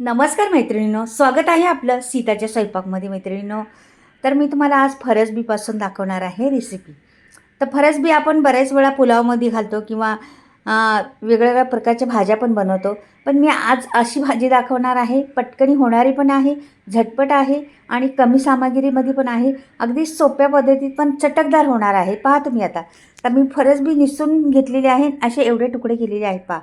नमस्कार मैत्रिणींनो स्वागत आहे आपलं सीताच्या स्वयंपाकमध्ये मैत्रिणींनो. तर मी तुम्हाला आज फरसबीपासून दाखवणार आहे रेसिपी तर फरसबी आपण बऱ्याच वेळा पुलावमध्ये घालतो किंवा वेगवेगळ्या प्रकारच्या भाज्या पण बनवतो. पण मी आज अशी भाजी दाखवणार आहे पटकनी होणारी पण आहे झटपट आहे आणि कमी सामग्रीमध्ये पण आहे. अगदी सोप्या पद्धतीत पण चटकदार होणार आहे. पहा तुम्ही आता. तर मी फरसबी निसून घेतलेली आहे असे एवढे तुकडे केलेले आहेत पहा.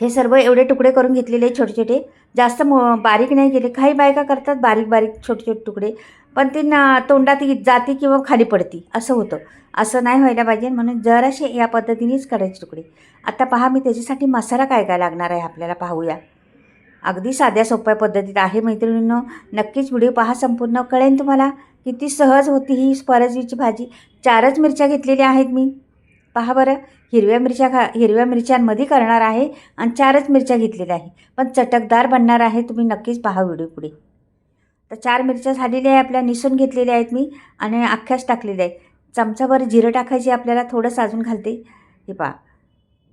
हे सर्व एवढे तुकडे करून घेतलेले छोटे छोटे. जास्त मो बारीक नाही केले. काही बायका करतात बारीक बारीक छोटे छोटे तुकडे. पण ते ना तोंडात जाते किंवा खाली पडती. असं होतं. असं नाही व्हायला पाहिजे. म्हणून जराशे या पद्धतीनेच करायचे तुकडे. आता पहा मी त्याच्यासाठी मसाला काय काय लागणार आहे आपल्याला पाहूया. अगदी साध्या सोप्या पद्धतीत आहे मैत्रिणींनो. नक्कीच व्हिडिओ पहा संपूर्ण कळेन तुम्हाला. किती सहज होती ही परजवीची भाजी. चारच मिरच्या घेतलेल्या आहेत मी. पहा बरं. हिरव्या मिरच्या खा हिरव्या मिरच्यांमध्ये करणार आहे आणि चारच मिरच्या घेतलेल्या आहे पण चटकदार बनणार आहे तुम्ही नक्कीच पहा व्हिडिओ पुढे. तर चार मिरच्या झालेल्या आहे आपल्या निसून घेतलेल्या आहेत मी आणि अख्ख्याच टाकलेल्या आहेत. चमचाभर जिरं टाकायची आपल्याला थोडंसं अजून घालते. हे पहा.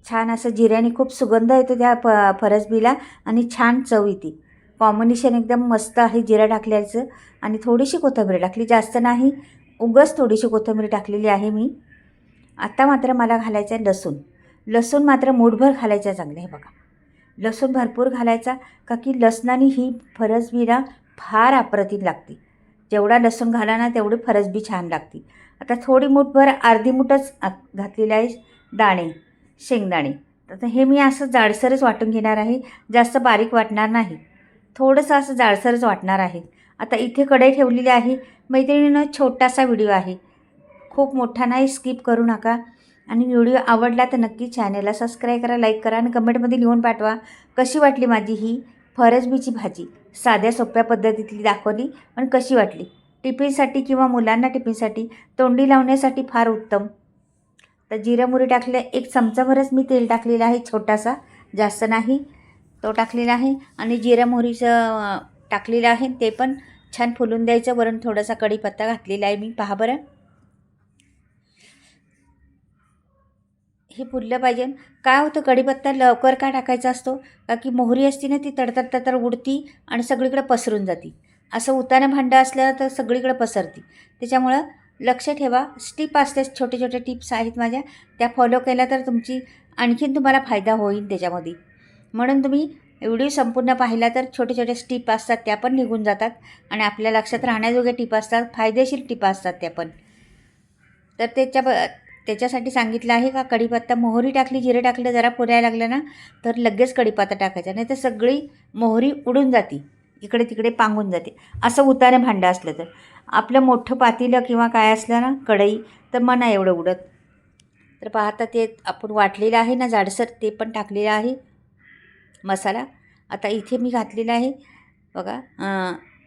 छान असं जिऱ्याने खूप सुगंध येतो त्या फ फरसबीला आणि छान चव येते. कॉम्बिनेशन एकदम मस्त आहे जिरा टाकल्याचं. आणि थोडीशी कोथिंबीर टाकली. जास्त नाही उगच थोडीशी कोथिंबीर टाकलेली आहे मी. आता मात्र मला घालायचं आहे लसूण. लसूण मात्र मूठभर घालायचं चांगलं आहे बघा. लसूण भरपूर घालायचा का की लसणाने ही फरसबीला फार अप्रतिम लागते. जेवढा लसूण घाला ना तेवढी फरसबी छान लागते. आता थोडी मूठभर अर्धी मूठच घातलेली आहे दाणे शेंगदाणे. तर हे मी असं जाडसरच वाटून घेणार आहे जास्त बारीक वाटणार नाही. थोडंसं असं जाडसरच वाटणार आहे. आता इथे कढई ठेवलेली आहे. मैत्रिणीनं छोटासा व्हिडिओ आहे. खूप मोठा नाही स्किप करू नका. आणि व्हिडिओ आवडला तर नक्की चॅनलला सबस्क्राईब करा लाईक करा आणि कमेंटमध्ये लिहून पाठवा कशी वाटली माझी ही फरसबीची भाजी. साध्या सोप्या पद्धतीतली दाखवली पण कशी वाटली. टिफिनसाठी किंवा मुलांना टिफिनसाठी तोंडी लावण्यासाठी फार उत्तम. तर जिरं मोहरी टाकले एक चमचाभरच मी तेल टाकलेलं आहे छोटासा जास्त नाही. तो टाकलेला आहे आणि जिरामुरीचं मोहरीचं टाकलेलं आहे. ते पण छान फुलून द्यायचं. वरून थोडासा कढीपत्ता घातलेला आहे मी. पहा बरं. हे फुललं पाहिजे. काय होतं कढीपत्ता लवकर का टाकायचा असतो? का की मोहरी असती ना ती तडतड तडतड उडती आणि सगळीकडे पसरून जाती. असं उतानं भांडं असलं तर सगळीकडे पसरती. त्याच्यामुळं लक्ष ठेवा. स्टिप असते छोटे छोटे टिप्स आहेत माझ्या. त्या फॉलो केल्या तर तुमची आणखीन तुम्हाला फायदा होईल त्याच्यामध्ये. म्हणून तुम्ही व्हिडिओ संपूर्ण पाहिला तर छोटे छोटे टिप असतात त्या पण निघून जातात आणि आपल्या लक्षात राहण्याजोग्या टिप असतात फायदेशीर टिप असतात त्या पण. तर त्याच्या त्याच्यासाठी सांगितलं आहे का कढीपत्ता मोहरी टाकली जिरे टाकलं जरा पुरायला लागलं ना तर लगेच कढीपत्ता टाकायचा नाही तर सगळी मोहरी उडून जाते इकडे तिकडे पांगून जाते. असं उतारे भांडं असलं तर. आपलं मोठं पातीलं किंवा काय असलं ना कढई तर मना एवढं उडत. तर पाहता ते आपण वाटलेलं आहे ना जाडसर ते पण टाकलेलं आहे. मसाला. आता इथे मी घातलेला आहे बघा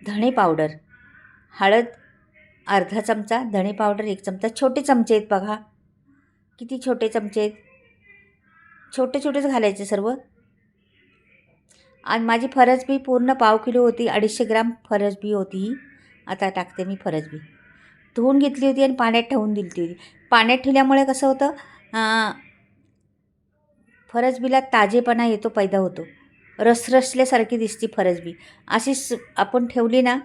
धणे पावडर. हळद अर्धा चमचा धणे पावडर एक चमचा छोटे चमचे आहेत बघा. किती छोटे चमचे आहेत? छोटे छोटेच घालायचे सर्व? आणि माझी फरसबी पूर्ण पाव किलो होती अडीचशे ग्राम फरसबी होती. ही आता टाकते मी फरसबी धुवून घेतली होती आणि पाण्यात ठेवून दिली होती. पाण्यात ठेवल्यामुळे कसं होतं? फरसबीला ताजेपणा येतो पैदा होतो. रसरसल्यासारखी दिसती फरसबी अशी आपण ठेवली ना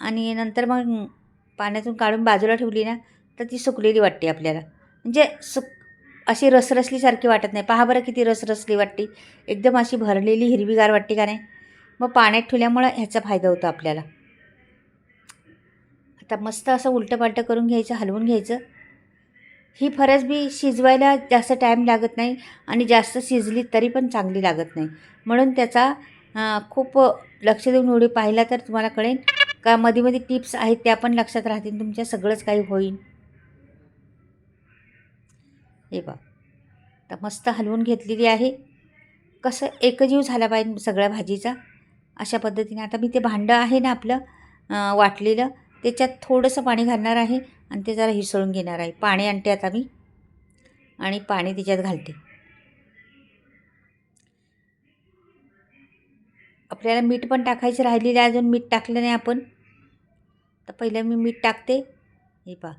आणि नंतर मग पाण्यातून काढून बाजूला ठेवली ना तर ती सुकलेली वाटते आपल्याला. म्हणजे सुक अशी रसरसलीसारखी वाटत नाही. पहा बरं किती रसरसली वाटते. एकदम अशी भरलेली हिरवीगार वाटते का नाही? मग पाण्यात ठेवल्यामुळं ह्याचा फायदा होतो आपल्याला. आता मस्त असं उलटंपालटं करून घ्यायचं हलवून घ्यायचं. ही फरसबी शिजवायला जास्त टाईम लागत नाही आणि जास्त शिजली तरी पण चांगली लागत नाही. म्हणून त्याचा खूप लक्ष देऊन व्हिडिओ पाहिला तर तुम्हाला कळेल. का मध्ये मध्ये टिप्स आहेत त्या पण लक्षात राहतील. तुमच्या सगळंच काही होईल. हे बा तर मस्त हलवून घेतलेली आहे. कसं एकजीव झाला पाहिजे सगळ्या भाजीचा. अशा पद्धतीने आता मी ते भांडं आहे ना आपलं वाटलेलं त्याच्यात थोडंसं पाणी घालणार आहे आणि ते जरा हिसळून घेणार आहे. पाणी आणते आता मी आणि पाणी त्याच्यात घालते. आपल्याला मीठ पण टाकायचं राहिलेलं आहे. अजून मीठ टाकलं नाही आपण. तर पहिलं मी मीठ टाकते. हे पा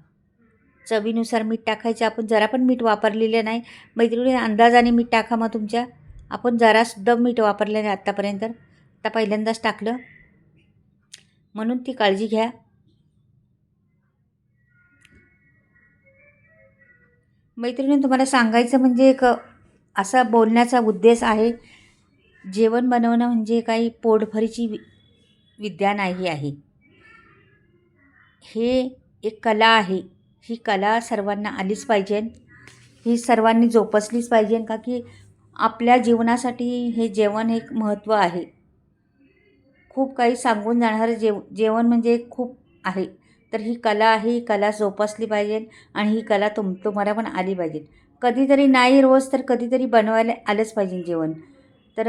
चवीनुसार मीठ टाकायचं. आपण जरा पण मीठ वापरलेलं नाही. मैत्रिणी अंदाजाने मीठ टाका मग तुमच्या. आपण जरासुद्धा मीठ वापरलं नाही आत्तापर्यंत आता पहिल्यांदाच टाकलं. म्हणून ती काळजी घ्या. मैत्रिणी तुम्हाला सांगायचं म्हणजे एक असा बोलण्याचा उद्देश आहे. जेवण बनवणं म्हणजे काही पोटभरीची वि विद्या नाही आहे. हे एक कला आहे. ही कला सर्वांना आलीच पाहिजे. ही सर्वांनी जोपासलीच पाहिजे का की आपल्या जीवनासाठी हे जेवण एक महत्त्व आहे. खूप काही सांगून जाणारं जेव जेवण म्हणजे खूप आहे. तर ही कला आहे ही कला जोपासली पाहिजे आणि ही कला तुम तुम्हाला पण आली पाहिजे. कधीतरी नाही रोज तर कधीतरी बनवायला आलंच पाहिजे जेवण. तर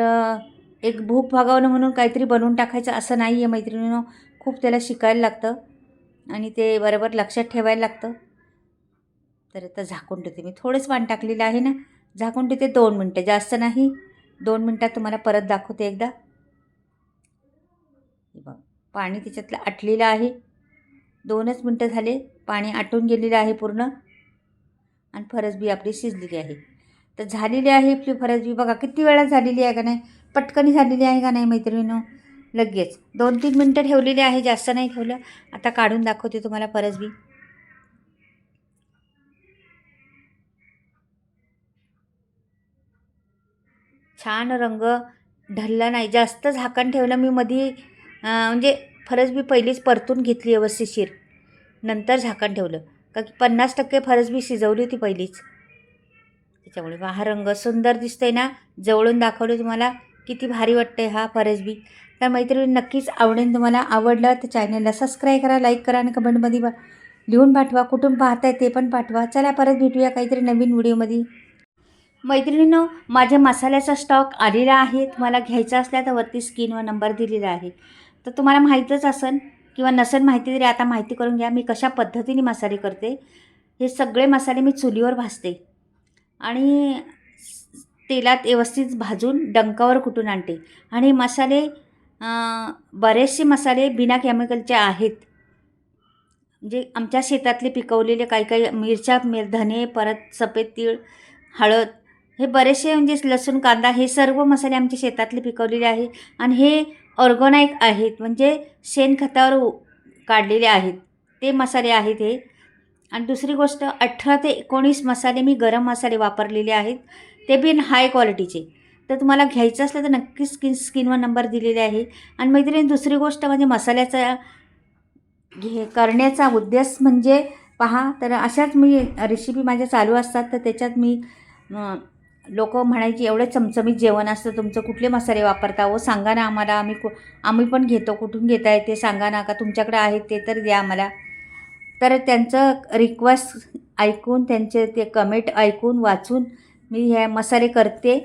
एक भूक भागावणं म्हणून काहीतरी बनवून टाकायचं असं नाही आहे मैत्रिणीनं. खूप त्याला शिकायला लागतं आणि ते बरोबर लक्षात ठेवायला लागतं. तर आता झाकून ठेवते. मी थोडंच पाणी टाकलेलं आहे ना. झाकून ठेवते दोन मिनटं. जास्त नाही. दोन मिनटात तुम्हाला परत दाखवते एकदा. बघ. पाणी त्याच्यातलं आटलेलं आहे. दोनच मिनटं झाले. पाणी आटून गेलेलं आहे पूर्ण. आणि फरसबी आपली शिजलेली आहे. तर झालेली आहे आपली फरसबी बघा किती वेळा झालेली आहे का नाही? पटकनी झालेली आहे का नाही मैत्रिणीनं? लगेच. दोन तीन मिनटं ठेवलेली आहे. जास्त नाही ठेवलं. आता काढून दाखवते तुम्हाला फरसबी छान रंग ढलला नाही. जास्त झाकण ठेवलं मी मधी म्हणजे फरसबी पहिलीच परतून घेतली व्यवस्थितशीर नंतर झाकण ठेवलं. का की पन्नास टक्के फरसबी शिजवली होती पहिलीच. त्याच्यामुळे हा रंग सुंदर दिसतोय ना? जवळून दाखवलं तुम्हाला. किती भारी वाटतंय हा फरसबी तर मैत्रिणी नक्कीच आवडेल तुम्हाला. आवडलं तर चॅनलला सबस्क्राईब करा लाईक करा आणि कमेंटमध्ये लिहून पाठवा. कुठून पाहताय ते पण पाठवा. चला परत भेटूया काहीतरी नवीन व्हिडिओमध्ये मैत्रिणीनं माझ्या मसाल्याचा स्टॉक आलेला आहे. तुम्हाला घ्यायचा असल्या तर वरती स्क्रीनवर नंबर दिलेला आहे. तर तुम्हाला माहीतच असेल किंवा नसेल माहिती तरी आता माहिती करून घ्या. मी कशा पद्धतीने मसाले करते? हे सगळे मसाले मी चुलीवर भाजते. आणि तेलात व्यवस्थित भाजून डंकावर कुटून आणते. आणि मसाले बरेचसे मसाले बिना केमिकलचे आहेत. म्हणजे आमच्या शेतातले पिकवलेले काही काही मिरच्या मिर धने परत सफेद तीळ हळद हे बरेचसे म्हणजे लसूण कांदा हे सर्व मसाले आमच्या शेतातले पिकवलेले आहे आणि हे ऑर्गोनाईक आहेत. म्हणजे शेणखतावर काढलेले आहेत. ते मसाले आहेत हे. आणि दुसरी गोष्ट अठरा ते एकोणीस मसाले मी गरम मसाले वापरलेले आहेत. ते बिन हाय क्वालिटीचे. तर तुम्हाला घ्यायचं असलं तर नक्कीच स्किन स्किनवर नंबर दिलेले आहे. आणि मैत्रिणी दुसरी गोष्ट म्हणजे मसाल्याचा घे करण्याचा उद्देश म्हणजे पहा तर अशाच मी रेसिपी माझ्या चालू असतात. तर त्याच्यात मी लोक म्हणायची एवढं चमचमीत जेवण असतं तुमचं कुठले मसाले वापरता? हो सांगा ना आम्हाला आम्ही कु आम्ही पण घेतो कुठून घेताय ते सांगा ना का तुमच्याकडे आहेत ते तर द्या आम्हाला. तर त्यांचं रिक्वेस्ट ऐकून त्यांचे ते कमेंट ऐकून वाचून मी हे मसाले करते.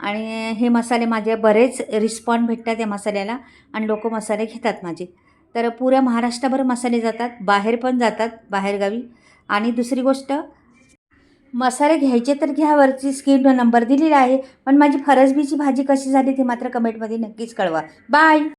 आणि हे मसाले माझे बरेच रिस्पॉन्ड भेटतात या मसाल्याला आणि लोक मसाले घेतात माझे. तर पुऱ्या महाराष्ट्रभर मसाले जातात बाहेर पण जातात बाहेरगावी. आणि दुसरी गोष्ट मसाले घ्यायचे तर घ्या वरची स्क्रीनवर नंबर दिलेला आहे. पण माझी फरसबीची भाजी कशी झाली ते मात्र कमेंटमध्ये नक्कीच कळवा. बाय